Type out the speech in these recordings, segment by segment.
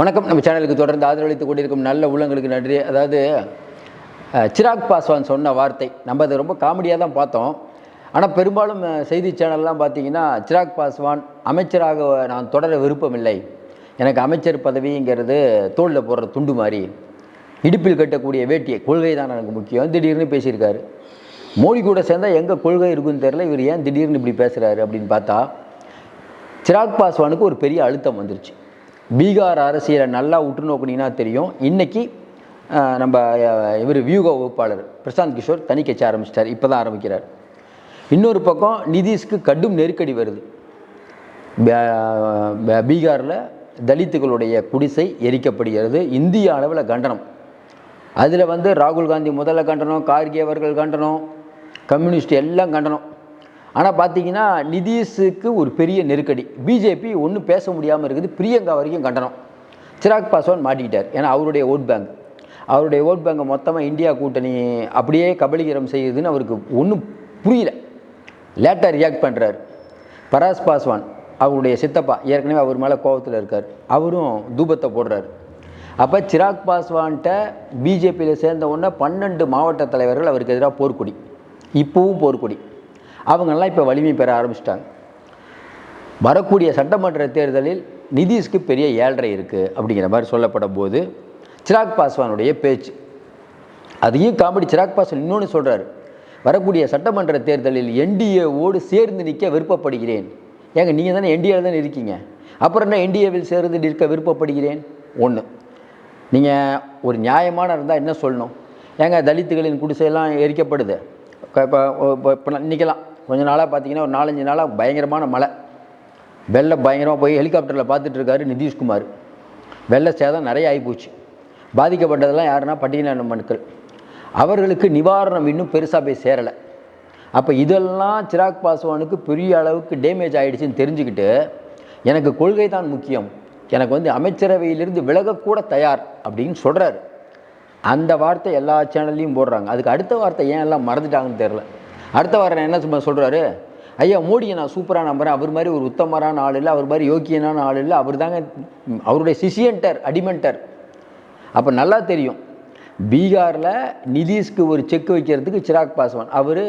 வணக்கம். நம்ம சேனலுக்கு தொடர்ந்து ஆதரவளித்துக் கொண்டிருக்கும் நல்ல உள்ளங்களுக்கு நன்றி. அதாவது சிராக் பாஸ்வான் சொன்ன வார்த்தை நம்ம அதை ரொம்ப காமெடியாக தான் பார்த்தோம். ஆனால் பெரும்பாலும் செய்தி சேனல்லாம் பார்த்தீங்கன்னா சிராக் பாஸ்வான் அமைச்சராக நான் தொடர விருப்பமில்லை. எனக்கு அமைச்சர் பதவிங்கிறது தோளில் போடுற துண்டு மாதிரி. இடுப்பில் கட்டக்கூடிய வேட்டியை கொள்கை தான் எனக்கு முக்கியம். திடீர்னு பேசியிருக்காரு. மோடி கூட சேர்ந்தால் எங்கே கொள்கை இருக்குன்னு தெரியல இவர் ஏன் திடீர்னு இப்படி பேசுகிறாரு அப்படின்னு பார்த்தா சிராக் பாஸ்வானுக்கு ஒரு பெரிய அழுத்தம் வந்துருச்சு. பீகார் அரசியலை நல்லா உற்று நோக்குனீங்கன்னா தெரியும். இன்றைக்கி நம்ம இவர் வியூக வகுப்பாளர் பிரசாந்த் கிஷோர் தனி கட்சி ஆரம்பிச்சிட்டார். இப்போ தான் ஆரம்பிக்கிறார். இன்னொரு பக்கம் நிதிஷ்க்கு கடும் நெருக்கடி வருது. பீகாரில் தலித்துகளுடைய குடிசை எரிக்கப்படுகிறது. இந்திய அளவில் கண்டனம். அதில் வந்து ராகுல் காந்தி முதல்ல கண்டனம் கார்கே அவர்கள் கண்டனம் கம்யூனிஸ்ட் எல்லாம் கண்டனம். ஆனால் பார்த்தீங்கன்னா நிதிஷுக்கு ஒரு பெரிய நெருக்கடி. பிஜேபி ஒன்றும் பேச முடியாமல் இருக்குது பிரியங்கா வரைக்கும் கண்டனம். சிராக் பாஸ்வான் மாட்டிக்கிட்டார். ஏன்னா அவருடைய ஓட் பேங்க். அவருடைய ஓட் பேங்கை மொத்தமாக இந்தியா கூட்டணி அப்படியே கபலீகரம் செய்யுதுன்னு அவருக்கு ஒன்றும் புரியல. லேட்டாக ரியாக்ட் பண்ணுறாரு பராஸ் பாஸ்வான் அவருடைய சித்தப்பா ஏற்கனவே அவர் மேலே கோபத்தில் இருக்கார். அவரும் தூபத்தை போடுறாரு. அப்போ சிராக் பாஸ்வான்கிட்ட பிஜேபியில் சேர்ந்த உடனே பன்னெண்டு மாவட்ட தலைவர்கள் அவருக்கு எதிராக போர்க்கொடி. இப்போவும் போர்க்கொடி. அவங்கெல்லாம் இப்போ வலிமை பெற ஆரம்பிச்சிட்டாங்க. வரக்கூடிய சட்டமன்ற தேர்தலில் நிதிஷ்க்கு பெரிய ஏழ்ரை இருக்குது அப்படிங்கிற மாதிரி சொல்லப்படும் போது சிராக் பாஸ்வானுடைய பேச்சு. அதையும் காமெடி சிராக் பாஸ்வான் இன்னொன்று சொல்கிறார் வரக்கூடிய சட்டமன்ற தேர்தலில் என்டிஏவோடு சேர்ந்து நிற்க விருப்பப்படுகிறேன். ஏங்க நீங்கள் தானே என்டிஏவில் தானே இருக்கீங்க? அப்புறம் என்ன என்டிஏவில் சேர்ந்து நிற்க விருப்பப்படுகிறேன்? ஒன்று நீங்கள் ஒரு நியாயமான இருந்தால் என்ன சொல்லணும்? ஏங்க தலித்துகளின் குடிசையெல்லாம் எரிக்கப்படுது. இப்போ இப்போ நிற்கலாம் கொஞ்ச நாளாக பார்த்தீங்கன்னா ஒரு நாலஞ்சு நாளாக பயங்கரமான மழை. வெள்ளை பயங்கரமாக போய் ஹெலிகாப்டரில் பார்த்துட்ருக்காரு நிதிஷ்குமார். வெள்ள சேதம் நிறைய ஆகிப்போச்சு பாதிக்கப்பட்டதெல்லாம் யாருன்னா பட்டியலின மக்கள். அவர்களுக்கு நிவாரணம் இன்னும் பெருசாக போய் சேரலை. அப்போ இதெல்லாம் சிராக் பாஸ்வானுக்கு பெரிய அளவுக்கு டேமேஜ் ஆகிடுச்சின்னு தெரிஞ்சுக்கிட்டு எனக்கு கொள்கை தான் முக்கியம். எனக்கு வந்து அமைச்சரவையிலிருந்து விலகக்கூட தயார் அப்படின்னு சொல்கிறார் அந்த வார்த்தை எல்லா சேனல்லையும் போடுறாங்க. அதுக்கு அடுத்த வார்த்தை ஏன் எல்லாம் மறந்துட்டாங்கன்னு தெரில அடுத்த வாரம் என்ன சும்மா சொல்கிறாரு ஐயா மோடியை நான் சூப்பராக நம்புகிறேன் அவர் மாதிரி ஒரு உத்தமரான ஆள் இல்லை அவர் மாதிரி யோக்கியனான ஆள் இல்லை அவர் தாங்க அவருடைய சிசியன்டர் அடிமெண்டர் அப்போ நல்லா தெரியும். பீகாரில் நிதிஷ்க்கு ஒரு செக் வைக்கிறதுக்கு சிராக் பாஸ்வான். அவர்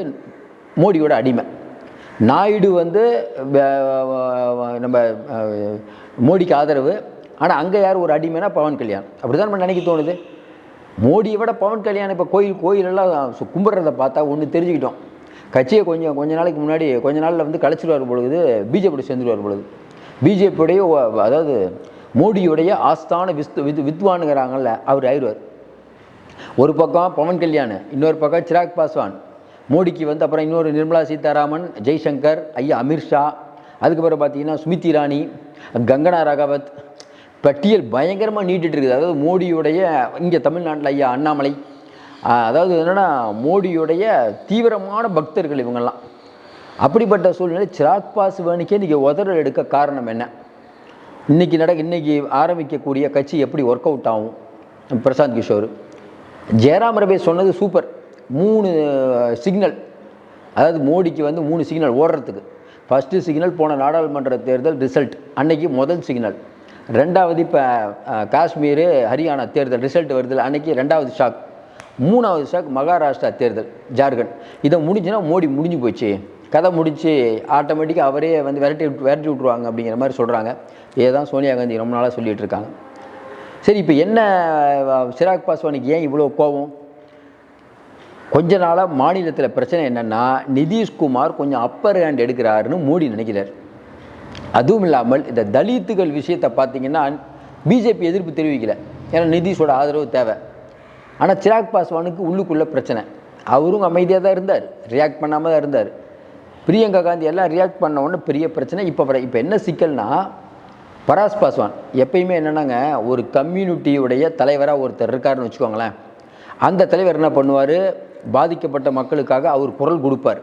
மோடியோட அடிமை. நாயுடு வந்து நம்ம மோடிக்கு ஆதரவு. ஆனால் அங்கே யார் ஒரு அடிமைனா பவன் கல்யாண். அப்படி தான் நம்ம நினைக்க தோணுது. மோடியை விட பவன் கல்யாண் இப்போ கோயில் கோயிலெல்லாம் கும்பிட்றத பார்த்தா ஒன்று தெரிஞ்சுக்கிட்டோம். கட்சியை கொஞ்சம் கொஞ்ச நாளைக்கு முன்னாடி கொஞ்ச நாளில் வந்து கலைச்சிடுவார் பொழுது பிஜேபி சேர்ந்துருவார் பொழுது. பிஜேபியுடைய அதாவது மோடியுடைய ஆஸ்தான வித் வித் வித்வானுங்கிறாங்கல்ல அவர் ஆயிடுவார். ஒரு பக்கம் பவன் கல்யாண் இன்னொரு பக்கம் சிராக் பாஸ்வான். மோடிக்கு வந்து அப்புறம் இன்னொரு நிர்மலா சீதாராமன் ஜெய்சங்கர் ஐயா அமித்ஷா அதுக்கப்புறம் பார்த்தீங்கன்னா ஸ்மிருதி இரானி கங்கனா ரகாவத். பட்டியல் பயங்கரமாக நீட்டிட்டு இருக்குது. அதாவது மோடியுடைய இங்கே தமிழ்நாட்டில் ஐயா அண்ணாமலை. அதாவது என்னென்னா மோடியுடைய தீவிரமான பக்தர்கள் இவங்கெல்லாம். அப்படிப்பட்ட சூழ்நிலை சிராக் பாஸ்வானிக்கே இன்றைக்கி உதறல் எடுக்க காரணம் என்ன? இன்னைக்கு நட இன்னைக்கு ஆரம்பிக்கக்கூடிய கட்சி எப்படி ஒர்க் அவுட் ஆகும்? பிரசாந்த் கிஷோர். ஜெயராம் ரமேஷ் சொன்னது சூப்பர் மூணு சிக்னல் அதாவது மோடிக்கு வந்து மூணு சிக்னல் ஓடுறதுக்கு. ஃபஸ்ட்டு சிக்னல் போன நாடாளுமன்ற தேர்தல் ரிசல்ட் அன்னைக்கு முதல் சிக்னல் ரெண்டாவது இப்போ காஷ்மீர் ஹரியானா தேர்தல் ரிசல்ட் வருதில் அன்னைக்கு ரெண்டாவது ஷாக் மூணாவது ஷாக் மகாராஷ்டிரா தேர்தல் ஜார்க்கண்ட். இதை முடிஞ்சுன்னா மோடி முடிஞ்சு போச்சு. கதை முடிச்சு ஆட்டோமேட்டிக்காக அவரே வந்து விரட்டி விட்டு விரட்டி விட்ருவாங்க அப்படிங்கிற மாதிரி சொல்கிறாங்க இதுதான் சோனியா காந்தி ரொம்ப நாளாக சொல்லிட்டு இருக்காங்க. சரி இப்போ என்ன சிராக் பாஸ்வானுக்கு ஏன் இவ்வளோ கோபம்? கொஞ்ச நாளாக மாநிலத்தில் பிரச்சனை என்னென்னா நிதிஷ்குமார் கொஞ்சம் அப்பர் ஹேண்ட் எடுக்கிறாருன்னு மோடி நினைக்கிறார். அதுவும் இல்லாமல் இந்த தலித்துகள் விஷயத்தை பார்த்தீங்கன்னா பிஜேபி எதிர்ப்பு தெரிவிக்கல. ஏன்னா நிதிஷோட ஆதரவு தேவை. ஆனால் சிராக் பாஸ்வானுக்கு உள்ளுக்குள்ள பிரச்சனை. அவரும் அமைதியாக தான் இருந்தார். ரியாக்ட் பண்ணாமல் தான் இருந்தார். பிரியங்கா காந்தி எல்லாம் ரியாக்ட் பண்ண உடனே பெரிய பிரச்சனை. இப்போ இப்போ என்ன சிக்கல்னா பராஸ் பாஸ்வான் எப்பயுமே என்னென்னாங்க ஒரு கம்யூனிட்டியுடைய தலைவராக ஒருத்தர் இருக்காருன்னு வச்சுக்கோங்களேன். அந்த தலைவர் என்ன பண்ணுவார்? பாதிக்கப்பட்ட மக்களுக்காக அவர் குரல் கொடுப்பார்.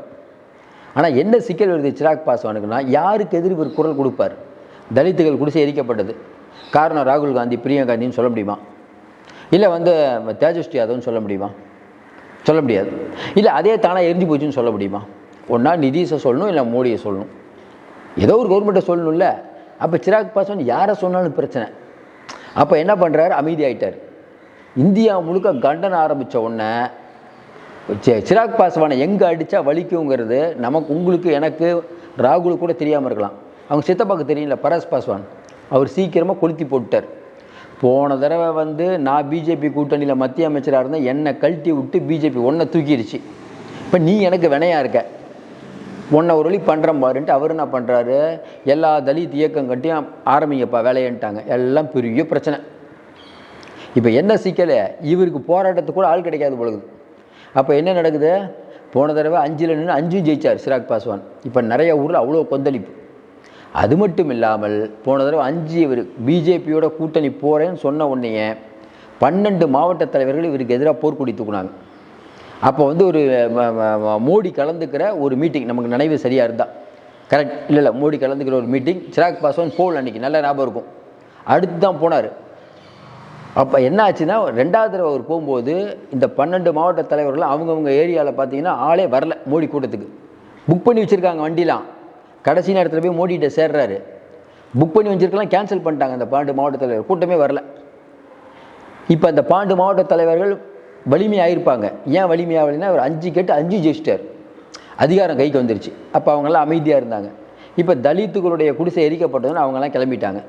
ஆனால் என்ன சிக்கல் வருது சிராக் பாஸ்வானுக்குன்னா யாருக்கு எதிர் இவர் குரல் கொடுப்பார்? தலித்துகள் குடிசை எரிக்கப்பட்டது. காரணம் ராகுல் காந்தி பிரியங்கா காந்தின்னு சொல்ல முடியுமா? இல்லை வந்து தேஜஸ்வி யாதவ்னு சொல்ல முடியுமா? சொல்ல முடியாது. இல்லை அதே தானாக எரிஞ்சு போச்சுன்னு சொல்ல முடியுமா? ஒன்றா நிதிஷை சொல்லணும் இல்லை மோடியை சொல்லணும். ஏதோ ஒரு கவர்மெண்ட்டை சொல்லணும்ல. அப்போ சிராக் பாஸ்வான் யாரை சொன்னாலும் பிரச்சனை. அப்போ என்ன பண்ணுறாரு அமைதியாயிட்டார். இந்தியா முழுக்க கண்டன ஆரம்பித்த உடனே சிராக் பாஸ்வானை எங்கே அடித்தா வலிக்குங்கிறது நமக்கு உங்களுக்கு எனக்கு ராகுலுக்கு கூட தெரியாமல் இருக்கலாம். அவங்க சித்தப்பாக்கு தெரியல பரஸ் பாஸ்வான். அவர் சீக்கிரமாக கொளுத்தி போட்டுட்டார். போன தடவை வந்து நான் பிஜேபி கூட்டணியில் மத்திய அமைச்சராக இருந்தேன் என்னை கழட்டி விட்டு பிஜேபி ஒன்றை தூக்கிடுச்சு. இப்போ நீ எனக்கு வினையாக இருக்க? உன்னை ஒரு வழி பண்ணுறேன் பாருன்ட்டு அவர் என்ன பண்ணுறாரு எல்லா தலித் இயக்கம் கட்டியும் ஆரம்பிங்கப்பா வேலையன்ட்டாங்க. எல்லாம் பெரிய பிரச்சனை. இப்போ என்ன சிக்கலை? இவருக்கு போராட்டத்துக்கு கூட ஆள் கிடைக்காது பொழுது அப்போ என்ன நடக்குது? போன தடவை அஞ்சில் நின்று அஞ்சும் ஜெயிச்சார் சிராக் பாஸ்வான். இப்போ நிறைய ஊரில் அவ்வளோ கொந்தளிப்பு. அது மட்டும் இல்லாமல் போன தடவை அஞ்சு இவர் பிஜேபியோட கூட்டணி போகிறேன்னு சொன்ன உடனேயே பன்னெண்டு மாவட்ட தலைவர்கள் இவருக்கு எதிராக போர்க்கொடி தூக்குனாங்க. அப்போ வந்து ஒரு மோடி கலந்துக்கிற ஒரு மீட்டிங் நமக்கு நினைவு சரியாக இருந்தால் கரெக்ட் இல்லை இல்லை மோடி கலந்துக்கிற ஒரு மீட்டிங் சிராக் பாஸ்வான் போல் அன்றைக்கி நல்ல ஞாபகம் இருக்கும். அடுத்து தான் போனார். அப்போ என்ன ஆச்சுன்னா ரெண்டாவது தடவை அவர் போகும்போது இந்த பன்னெண்டு மாவட்ட தலைவர்கள் அவங்கவுங்க ஏரியாவில் பார்த்தீங்கன்னா ஆளே வரல மோடி கூட்டத்துக்கு. புக் பண்ணி வச்சுருக்காங்க வண்டிலாம். கடைசி நேரத்தில் போய் மோடிகிட்ட சேர்றாரு. புக் பண்ணி வச்சிருக்கலாம் கேன்சல் பண்ணிட்டாங்க அந்த பாண்டு மாவட்ட தலைவர். கூட்டமே வரல. இப்போ அந்த பாண்டு மாவட்ட தலைவர்கள் வலிமையாயிருப்பாங்க. ஏன் வலிமையாகலைன்னா அவர் அஞ்சு கேட்டு அஞ்சு ஜெயிச்சிட்டார். அதிகாரம் கைக்கு வந்துருச்சு. அப்போ அவங்கெல்லாம் அமைதியாக இருந்தாங்க. இப்போ தலித்துகளுடைய குடிசை எரிக்கப்பட்டதுன்னு அவங்கெல்லாம் கிளம்பிட்டாங்க.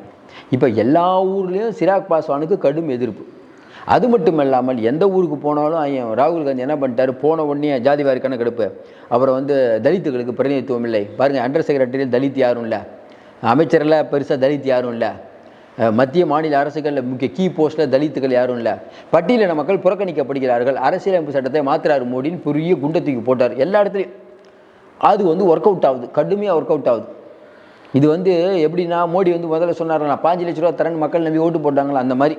இப்போ எல்லா ஊர்லேயும் சிராக் பாஸ்வானுக்கு கடும் எதிர்ப்பு. அது மட்டும் இல்லாமல் எந்த ஊருக்கு போனாலும் ஐயன் ராகுல் காந்தி என்ன பண்ணிட்டாரு? போன உடனே ஜாதிவாரி கணக்கெடுப்பு அப்புறம் வந்து தலித்துகளுக்கு பிரதிநிதித்துவம் இல்லை. பாருங்கள் அண்டர் செக்ரட்டரியில் தலித் யாரும் இல்லை. அமைச்சரில் பெருசாக தலித் யாரும் இல்லை. மத்திய மாநில அரசுகளில் முக்கிய கீ போஸ்ட்டில் தலித்துகள் யாரும் இல்லை. பட்டியலின மக்கள் புறக்கணிக்கப்படுகிறார்கள். அரசியலமைப்பு சட்டத்தை மாத்திரார் மோடின்னு பெரிய குண்டத்துக்கு போட்டார். எல்லா இடத்துலையும். அது வந்து ஒர்க் அவுட் ஆகுது. கடுமையாக ஒர்க் அவுட் ஆகுது. இது வந்து எப்படின்னா மோடி வந்து முதல்ல சொன்னார் நான் பாஞ்சு லட்ச ரூபா தரேன் மக்கள் நம்பி ஓட்டு போட்டாங்களா? அந்த மாதிரி.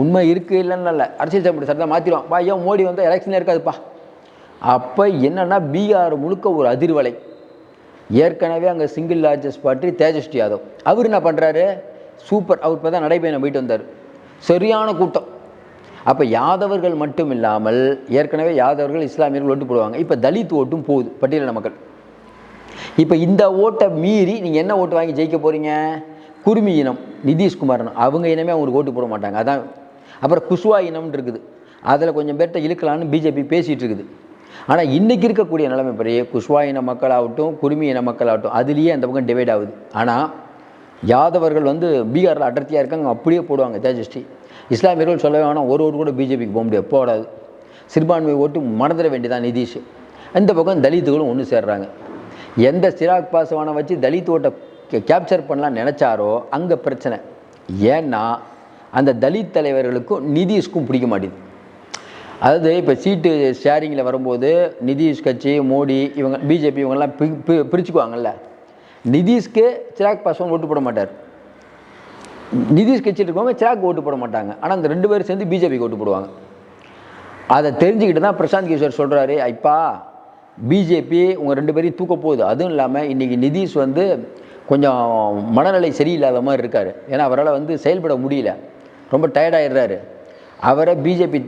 உண்மை இருக்குது இல்லைன்னு இல்லை. அரசியல் சட்டப்படி சட்டத்தை மாற்றிடுவான் பா ஏன் மோடி வந்து எலெக்ஷனே இருக்காதுப்பா. அப்போ என்னென்னா பீகார் முழுக்க ஒரு அதிர்வலை. ஏற்கனவே அங்கே single largest party Tejashwi Yadav. அவர் என்ன பண்ணுறாரு சூப்பர் அவர் இப்போ தான் நடைபயணம் போயிட்டு வந்தார். சரியான கூட்டம். அப்போ யாதவர்கள் மட்டும் இல்லாமல் ஏற்கனவே யாதவர்கள் இஸ்லாமியர்கள் ஓட்டு போடுவாங்க. இப்போ தலித் ஓட்டும் போகுது பட்டியலின மக்கள். இப்போ இந்த ஓட்டை மீறி நீங்கள் என்ன ஓட்டு வாங்கி ஜெயிக்க போகிறீங்க குருமி இனம் நிதிஷ்குமாரன். அவங்க இனமே அவங்களுக்கு ஓட்டு போட மாட்டாங்க. அதான். அப்புறம் குஷ்வா இனம்னு இருக்குது. அதில் கொஞ்சம் பேர்ட்ட இழுக்கலான்னு பிஜேபி பேசிகிட்டு இருக்குது. ஆனால் இன்றைக்கி இருக்கக்கூடிய நிலைமை பெரிய குஷ்வா இன மக்களாகட்டும் குருமி இன மக்களாகட்டும் அதுலேயே அந்த பக்கம் டிவைட் ஆகுது. ஆனால் யாதவர்கள் வந்து பீகாரில் அடர்த்தியாக இருக்காங்க அப்படியே போடுவாங்க தேஜஸ்ரீ. இஸ்லாமியர்கள் சொல்ல வேணாம் ஒரு ஓட்டு கூட பிஜேபிக்கு போக முடியாது போடாது. சிறுபான்மை ஓட்டு மறந்துட வேண்டியதான் நிதிஷ். இந்த பக்கம் தலித்துகளும் ஒன்று சேர்றாங்க. எந்த சிராக் பாசவானை வச்சு தலித் ஓட்டை கேப்சர் பண்ணலாம் நினச்சாரோ அங்கே பிரச்சனை. ஏன்னா அந்த தலித் தலைவர்களுக்கும் நிதிஷ்க்கும் பிடிக்க மாட்டேங்குது அதாவது இப்போ சீட்டு ஷேரிங்கில் வரும்போது நிதிஷ் கட்சி மோடி இவங்க பிஜேபி இவங்கெல்லாம் பி பி- பிரிச்சுக்குவாங்கல்ல. நிதிஷ்க்கு சிராக் பாஸ்வான் ஓட்டு போட மாட்டார். நிதிஷ் கட்சியில் இருக்கவங்க சிராக் ஓட்டு போட மாட்டாங்க. ஆனால் அந்த ரெண்டு பேரும் சேர்ந்து பிஜேபிக்கு ஓட்டு போடுவாங்க. அதை தெரிஞ்சுக்கிட்டு தான் பிரசாந்த் கிஷோர் சொல்கிறாரு ஐப்பா பிஜேபி உங்கள் ரெண்டு பேரையும் தூக்க போகுது. அதுவும் இல்லாமல் இன்றைக்கி நிதிஷ் வந்து கொஞ்சம் மனநிலை சரியில்லாத மாதிரி இருக்கார். ஏன்னா அவரால் வந்து செயல்பட முடியல. ரொம்ப டயர்டாயிடுறாரு அவரை பிஜேபி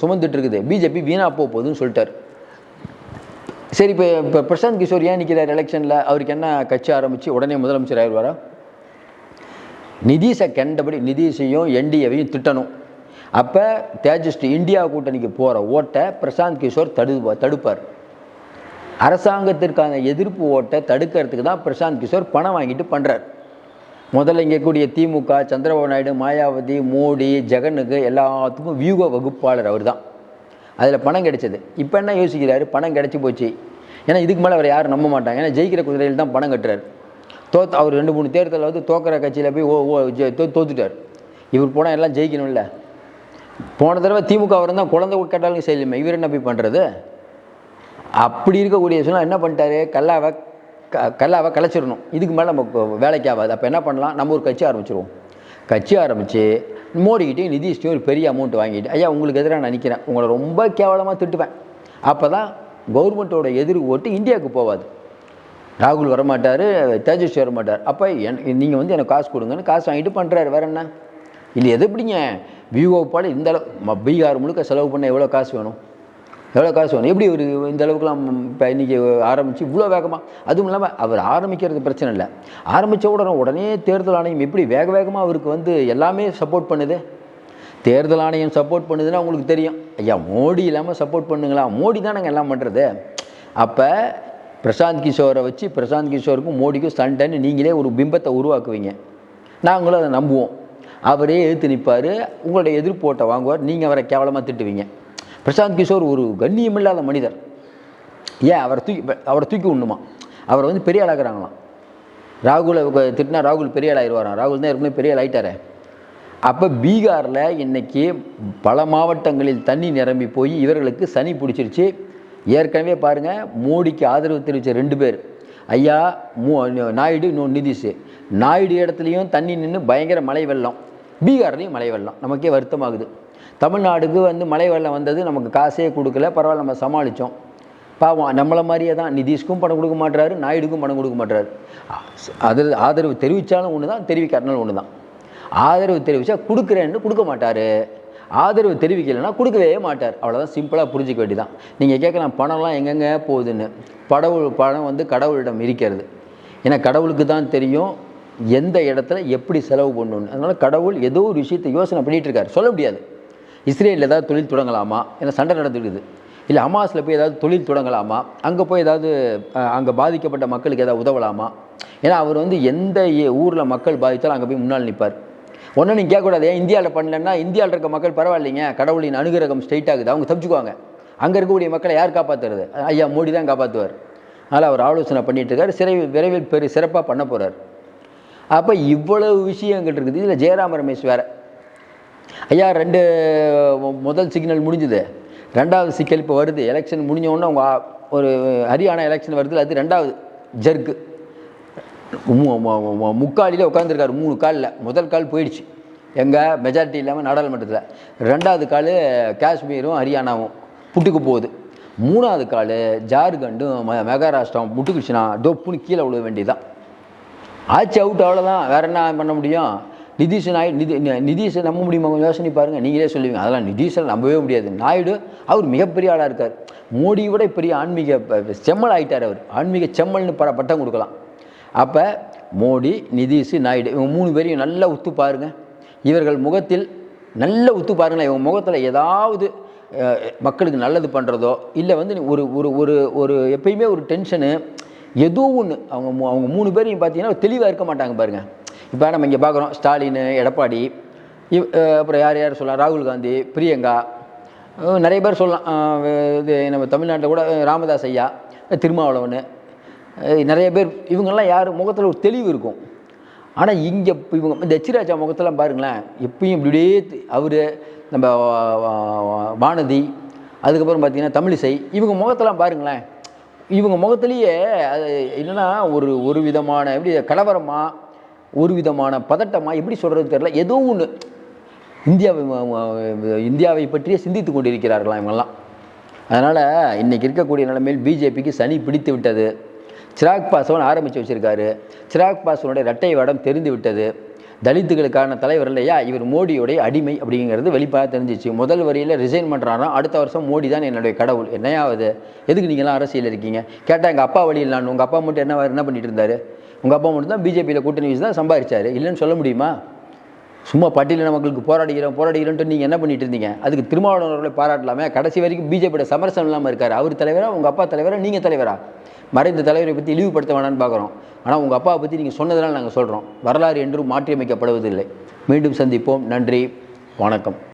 சுமந்துட்டு இருக்குது. பிஜேபி வீணாக போக போகுதுன்னு சொல்லிட்டார். சரி இப்போ இப்போ பிரசாந்த் கிஷோர் ஏன் நிற்கிறார் எலெக்ஷனில் அவருக்கு என்ன கட்சி ஆரம்பித்து உடனே முதலமைச்சர் ஆயிடுவாரா? நிதிஷை கண்டபடி நிதிஷையும் என்டிஏவையும் திட்டணும். அப்போ தேஜஸ்வி இந்தியா கூட்டணிக்கு போகிற ஓட்டை பிரசாந்த் கிஷோர் தடு தடுப்பார். அரசாங்கத்திற்கான எதிர்ப்பு ஓட்டை தடுக்கிறதுக்கு தான் பிரசாந்த் கிஷோர் பணம் வாங்கிட்டு பண்ணுறார் முதல்ல இங்கே கூடிய திமுக சந்திரபாபு நாயுடு மாயாவதி மோடி ஜெகனுக்கு எல்லாத்துக்கும் வியூக வகுப்பாளர் அவர் தான். அதில் பணம் கிடைச்சது. இப்போ என்ன யோசிக்கிறாரு? பணம் கிடைச்சி போச்சு. ஏன்னா இதுக்கு மேலே அவர் யாரும் நம்ப மாட்டாங்க. ஏன்னா ஜெயிக்கிற குதிரையில் தான் பணம் கட்டுறாரு. தோத் அவர் ரெண்டு மூணு தேர்தலில் வந்து தோக்கிற கட்சியில் போய் ஓ ஓ தோ தோத்துட்டார். இவர் போனால் எல்லாம் ஜெயிக்கணும்ல. போன தடவை திமுக அவர் தான் குழந்தை கேட்டாலும் செய்யலுமே. இவர் என்ன போய் பண்ணுறது அப்படி இருக்கக்கூடிய சொன்னால் என்ன பண்ணிட்டாரு? கல்லாவை க கல்லாவை கலைச்சிடணும். இதுக்கு மேலே நம்ம வேலைக்கு ஆகாது. அப்போ என்ன பண்ணலாம்? நம்ம ஒரு கட்சி ஆரம்பிச்சிருவோம். கட்சி ஆரம்பித்து மோடிக்கிட்டையும் நிதிஷ்டையும் ஒரு பெரிய அமௌண்ட் வாங்கிட்டு ஐயா உங்களுக்கு எதிராக நான் நிற்கிறேன் உங்களை ரொம்ப கேவலமாக திட்டுவேன். அப்போ தான் கவர்மெண்ட்டோட எதிர் ஓட்டு இந்தியாவுக்கு போகாது. ராகுல் வரமாட்டார் தேஜஸ்வி வரமாட்டார். அப்போ என் நீங்கள் வந்து எனக்கு காசு கொடுங்கன்னு காசு வாங்கிட்டு பண்ணுறாரு வேற என்ன? இல்லை எது எப்படிங்க விவோ பாடு இந்த அளவு பீகார் முழுக்க செலவு பண்ண எவ்வளோ காசு வேணும்? எவ்வளோ காசு வேணும்? எப்படி ஒரு இந்த அளவுக்குலாம் இப்போ இன்றைக்கி ஆரம்பித்து இவ்வளோ வேகமாக அதுவும் இல்லாமல் அவர் ஆரம்பிக்கிறது பிரச்சனை இல்லை. ஆரம்பித்த உடனே உடனே தேர்தல் ஆணையம் எப்படி வேக வேகமாக அவருக்கு வந்து எல்லாமே சப்போர்ட் பண்ணுது? தேர்தல் ஆணையம் சப்போர்ட் பண்ணுதுன்னா உங்களுக்கு தெரியும். ஐயா மோடி இல்லாமல் சப்போர்ட் பண்ணுங்களா? மோடி தான் நாங்கள் எல்லாம் பண்ணுறது அப்போ பிரசாந்த் கிஷோரை வச்சு பிரசாந்த் கிஷோருக்கும் மோடிக்கும் சண்டைன்னு நீங்களே ஒரு பிம்பத்தை உருவாக்குவீங்க. நாங்களும் அதை நம்புவோம். அவரே எதிர்த்து நிற்பார் உங்களுடைய எதிர்ப்போட்டை வாங்குவார். நீங்கள் அவரை கேவலமாக திட்டுவீங்க. பிரசாந்த் கிஷோர் ஒரு கண்ணியமில்லாத மனிதர். ஏன் அவரை தூக்கி அவரை தூக்கி விடணுமா அவரை வந்து பெரிய ஆளாக்குறாங்களாம். ராகுலை திட்டினா ராகுல் பெரிய ஆளாயிருவாராம். ராகுல் தான் ஏற்கனவே பெரிய ஆளாயிட்டாரே. அப்போ பீகாரில் இன்னைக்கு பல மாவட்டங்களில் தண்ணி நிரம்பி போய் இவர்களுக்கு சனி பிடிச்சிருச்சு. ஏற்கனவே பாருங்கள் மோடிக்கு ஆதரவு தெரிவித்த ரெண்டு பேர். ஐயா மோ நாயுடு இன்னொன்று நிதிஷ். நாயுடு இடத்துலையும் தண்ணி நின்று பயங்கர மழை வெள்ளம். பீகார்லேயும் மழை வெள்ளம். நமக்கே வருத்தமாகுது. தமிழ்நாடுக்கு வந்து மழை வெள்ளம் வந்தது நமக்கு காசே கொடுக்கல பரவாயில்ல நம்ம சமாளித்தோம் பாவம் நம்மளை மாதிரியே தான் நிதிஷ்க்கும் பணம் கொடுக்க மாட்டுறாரு நாயுடுக்கும் பணம் கொடுக்க மாட்டுறாரு அது ஆதரவு தெரிவித்தாலும் ஒன்று தான் தெரிவிக்காட்டினாலும் ஒன்று தான் ஆதரவு தெரிவித்தா கொடுக்குறேன்னு கொடுக்க மாட்டார். ஆதரவு தெரிவிக்கலைன்னா கொடுக்கவே மாட்டார். அவ்வளோதான் சிம்பிளாக புரிஞ்சிக்க வேண்டியதான் நீங்கள் கேட்கலாம் பணம்லாம் எங்கெங்கே போகுதுன்னு. படவுள் பணம் வந்து கடவுளிடம் இருக்கிறது. ஏன்னா கடவுளுக்கு தான் தெரியும் எந்த இடத்துல எப்படி செலவு பண்ணணும்னு. அதனால் கடவுள் ஏதோ ஒரு விஷயத்தை யோசனை பண்ணிகிட்டு இருக்காரு. சொல்ல முடியாது. இஸ்ரேலில் ஏதாவது தொழில் தொடங்கலாமா? ஏன்னா சண்டை நடந்துடுது இல்லை ஹமாஸில் போய் ஏதாவது தொழில் தொடங்கலாமா? அங்கே போய் ஏதாவது அங்கே பாதிக்கப்பட்ட மக்களுக்கு ஏதாவது உதவலாமா? ஏன்னா அவர் வந்து எந்த ஊரில் மக்கள் பாதித்தாலும் அங்கே போய் முன்னால் நிற்பார். ஒன்றும் நீங்கள் கேட்கக்கூடாது. ஏன் இந்தியாவில் பண்ணலன்னா இந்தியாவில் இருக்க மக்கள் பரவாயில்லைங்க. கடவுளின் அனுகிரகம் ஸ்ட்ரெயிட் ஆகுது. அவங்க தப்பிச்சுக்குவாங்க. அங்கே இருக்கக்கூடிய மக்களை யார் காப்பாற்றுறது ஐயா மோடி தான் காப்பாற்றுவார் அதனால் அவர் ஆலோசனை பண்ணிட்டு இருக்கார். சிறை விரைவில் பெரு சிறப்பாக பண்ண போகிறார் அப்போ இவ்வளவு விஷயங்கள் இருக்குது. இதில் ஜெயராம ரமேஷ் வேறு. ஐயா ரெண்டு முதல் சிக்னல் முடிஞ்சுது. ரெண்டாவது சிக்கல் இப்போ வருது. எலெக்ஷன் முடிஞ்ச உடனே அவங்க ஒரு ஹரியானா எலெக்ஷன் வருது அது ரெண்டாவது ஜர்க்கு முக்காலியில் உட்காந்துருக்காரு மூணு காலில். முதல் கால் போயிடுச்சு. எங்கள் மெஜாரிட்டி இல்லாமல் நாடாளுமன்றத்தில். ரெண்டாவது கால் காஷ்மீரும் ஹரியானாவும் புட்டுக்கு போகுது. மூணாவது கால் ஜார்க்கண்டும் ம மகாராஷ்டிரம் முட்டுக்குச்சுனா டொப்புன்னு கீழே விழுக வேண்டியதுதான். ஆட்சி அவுட் அவ்வளோதான் வேறு என்ன பண்ண முடியும்? நிதிஷ் நாயுடு நிதி நிதிஷை நம்ப முடியுமா? கொஞ்சம் யோசனை பாருங்கள் நீங்களே சொல்லுவீங்க. அதெல்லாம் நிதிஷை நம்பவே முடியாது. நாயுடு அவர் மிகப்பெரிய ஆளாக இருக்கார். மோடியை விட பெரிய ஆன்மீக செம்மல் ஆகிட்டார் அவர். ஆன்மீக செம்மல்னு பட பட்டம் கொடுக்கலாம். அப்போ மோடி நிதிஷ் நாயுடு இவங்க மூணு பேரையும் நல்லா உத்து பாருங்கள் இவர்கள் முகத்தில் நல்ல உத்து பாருங்களேன். இவங்க முகத்தில் ஏதாவது மக்களுக்கு நல்லது பண்ணுறதோ இல்லை வந்து ஒரு ஒரு ஒரு ஒரு எப்பயுமே ஒரு டென்ஷனு எதுவும் ஒன்று அவங்க அவங்க மூணு பேரையும் பார்த்தீங்கன்னா தெளிவாக இருக்க மாட்டாங்க பாருங்கள் இப்போ நம்ம இங்கே பார்க்குறோம் ஸ்டாலின் எடப்பாடி இவ் அப்புறம் யார் யார் சொல்லலாம்? ராகுல் காந்தி பிரியங்கா நிறைய பேர் சொல்லலாம். இது நம்ம தமிழ்நாட்டில் கூட ராமதாஸ் ஐயா திருமாவளவன் நிறைய பேர் இவங்கெல்லாம் யார்? முகத்தில் ஒரு தெளிவு இருக்கும். ஆனால் இங்கே இவங்க இந்த எச்சிராஜா முகத்தெல்லாம் பாருங்களேன் எப்பயும் இப்படியே அவர் நம்ம வானதி அதுக்கப்புறம் பார்த்திங்கன்னா தமிழிசை இவங்க முகத்தெல்லாம் பாருங்களேன் இவங்க முகத்துலேயே அது என்னென்னா ஒரு ஒரு விதமான எப்படி கலவரமாக ஒரு விதமான பதட்டமாக எப்படி சொல்கிறது தெரில ஏதோ ஒன்று இந்தியாவை இந்தியாவை பற்றியே சிந்தித்து கொண்டிருக்கிறார்களாம் இவங்கெல்லாம். அதனால் இன்றைக்கி இருக்கக்கூடிய நிலைமையில் பிஜேபிக்கு சனி பிடித்து விட்டது. சிராக் பாஸ்வான் ஆரம்பித்து வச்சுருக்காரு. சிராக் பாஸ்வானுடைய இரட்டை வடம் தெரிந்து விட்டது. தலித்துகளுக்கான தலைவர் இல்லையா? இவர் மோடியோடைய அடிமை அப்படிங்கிறது வெளிப்பாக தெரிஞ்சிச்சு. முதல் வரியில் ரிசைன் பண்ணுறாராம் அடுத்த வருஷம் மோடி தான் என்னுடைய கடவுள். என்னையாவது? எதுக்கு நீங்களாம் அரசியல் இருக்கீங்க? கேட்டால் எங்கள் அப்பா வழியில் நான் உங்கள் அப்பா மட்டும் என்ன என்ன பண்ணிட்டு இருந்தார்? உங்கள் அப்பா மட்டும் தான் பிஜேபியில் கூட்டணி வச்சு தான் சம்பாதிச்சார். இல்லைன்னு சொல்ல முடியுமா? சும்மா பட்டியலின மக்களுக்கு போராடுகிறோம் போராடுகிறோன்ட்டு நீங்கள் என்ன பண்ணிட்டு இருந்தீங்க? அதுக்கு திருமாவளவர்களை பாராட்டலாமே? கடைசி வரைக்கும் பிஜேபியோட சமரசம் இல்லாமல் இருக்கார். அவர் தலைவரா உங்கள் அப்பா தலைவரா நீங்கள் தலைவரா? மறைந்த தலைவரை பற்றி இழிவுபடுத்த வேணான்னு பார்க்குறோம் ஆனால் உங்கள் அப்பாவை பற்றி நீங்கள் சொன்னதெல்லாம் நாங்கள் சொல்கிறோம் வரலாறு என்றும் மாற்றியமைக்கப்படுவதில்லை. மீண்டும் சந்திப்போம். நன்றி. வணக்கம்.